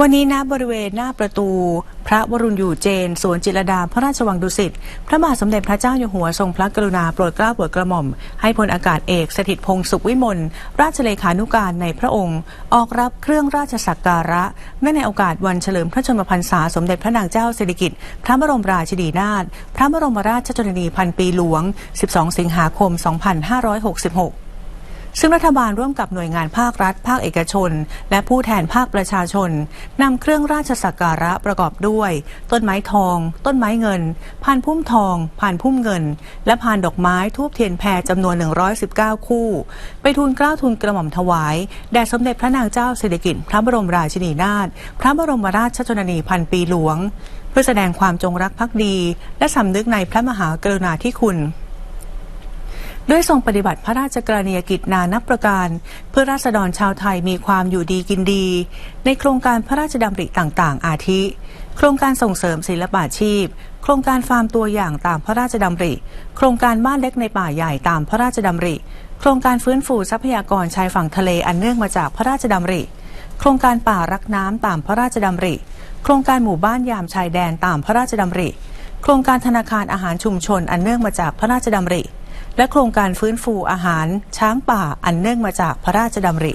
วันนี้ณบริเวณหน้าประตู พระวรุณอยู่เจนสวนจิรดาพระราชวังดุสิตพระบาทสมเด็จพระเจ้าอยู่หัวทรงพระกรุณาโปรดเกล้าโปรดกระหม่อม ให้พลอากาศเอกสถิตพงศ์สุขวิมลราชเลขานุการในพระองค์ ออกรับเครื่องราชสักการะเนื่องในโอกาสวันเฉลิมพระชนมพรรษาสมเด็จพระนางเจ้าสิริกิติ์พระบรมราชินีนาถพระบรมราชชนนีพันปีหลวง 12 สิงหาคม 2566 ซึ่งรัฐบาลร่วมกับหน่วยงานภาครัฐ ภาคเอกชน และผู้แทนภาคประชาชนนำเครื่องราชสักการะประกอบด้วย ต้นไม้ทอง ต้นไม้เงินพานพุ่มทองพานพุ่มเงิน และพานดอกไม้ทูบเทียนแพรจำนวน 119 คู่ ไปทูลเกล้าทูลกระหม่อมถวาย แด่สมเด็จพระนางเจ้าสิริกิติ์พระบรมราชินีนาถพระบรมราชชนนีพันปีหลวง เพื่อแสดงความจงรักภักดี และสำนึกในพระมหากรุณาธิคุณ ด้วยทรงปฏิบัติพระราชกรณียกิจนานับประการ เพื่อราษฎรชาวไทยมีความอยู่ดีกินดี ในโครงการพระราชดำริต่างๆ อาทิ โครงการส่งเสริมศิลปาชีพ โครงการฟาร์มตัวอย่างตามพระราชดำริ โครงการบ้านเล็กในป่าใหญ่ตามพระราชดำริ โครงการฟื้นฟูทรัพยากรชายฝั่งทะเลอันเนื่องมาจากพระราชดำริ โครงการป่ารักน้ำตามพระราชดำริ โครงการหมู่บ้านยามชายแดนตามพระราชดำริ โครงการธนาคารอาหารชุมชนอันเนื่องมาจากพระราชดำริ และโครงการฟื้นฟูอาหารช้างป่าอันเนื่องมาจากพระราชดำริ